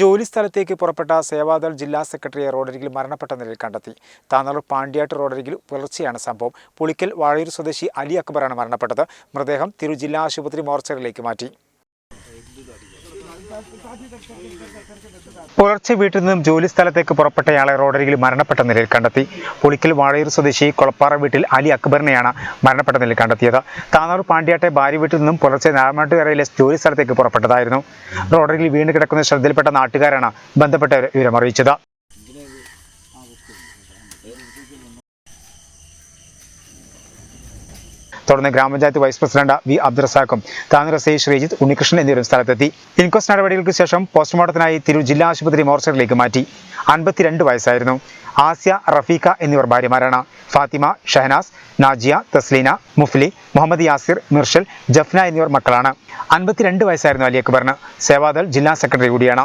ജോലി സ്ഥലത്തേക്ക് പുറപ്പെട്ട സേവാദൾ ജില്ലാ സെക്രട്ടറിയെ റോഡരികിൽ മരണപ്പെട്ട നിലയിൽ കണ്ടെത്തി. താനൂർ പാണ്ടിയാട്ട് റോഡരികിൽ പുലർച്ചെയാണ് സംഭവം. പുളിക്കൽ വാഴയൂർ സ്വദേശി അലി അക്ബറാണ് മരണപ്പെട്ടത്. മൃതദേഹം തിരു ജില്ലാ ആശുപത്രി മോർച്ചറിയിലേക്ക് മാറ്റി. പുലർച്ചെ വീട്ടിൽ നിന്നും ജോലി സ്ഥലത്തേക്ക് പുറപ്പെട്ടയാളെ റോഡരികിൽ മരണപ്പെട്ട നിലയിൽ കണ്ടെത്തി. പുളിക്കൽ വാഴയൂർ സ്വദേശി കൊളപ്പാറ വീട്ടിൽ അലി അക്ബറിനെയാണ് മരണപ്പെട്ട നിലയിൽ കണ്ടെത്തിയത്. താനൂർ പാണ്ടിയാട്ടെ ഭാര്യ വീട്ടിൽ നിന്നും പുലർച്ചെ നാരായണട്ടുകരയിലെ ജോലി സ്ഥലത്തേക്ക് പുറപ്പെട്ടതായിരുന്നു. റോഡരികിൽ വീണ് കിടക്കുന്ന ശ്രദ്ധയിൽപ്പെട്ട നാട്ടുകാരാണ് ബന്ധപ്പെട്ട വിവരം അറിയിച്ചത് തുടർന്ന് ഗ്രാമപഞ്ചായത്ത് വൈസ് പ്രസിഡന്റ് വി അബ്ദുറസാഖും താനൂർ എസ് ശ്രീജിത്ത് ഉണ്ണികൃഷ്ണൻ എന്നിവരും സ്ഥലത്തെത്തി. ഇൻക്വസ്റ്റ് നടപടികൾക്ക് ശേഷം പോസ്റ്റ്മോർട്ടത്തിനായി തിരു ജില്ലാ ആശുപത്രി മോർച്ചറിലേക്ക് മാറ്റി. അൻപത്തിരണ്ട് വയസ്സായിരുന്നു. ആസ്യ റഫീഖ എന്നിവർ ഭാര്യമാരാണ്. ഫാത്തിമ ഷഹനാസ് നാജിയ തസ്ലീന മുഫ്ലി മുഹമ്മദ് യാസിർ മിർഷൽ ജഫ്ന എന്നിവർ മക്കളാണ്. അൻപത്തിരണ്ട് വയസ്സായിരുന്നു അലി അക്ബറിന് സേവാദൾ ജില്ലാ സെക്രട്ടറി കൂടിയാണ്.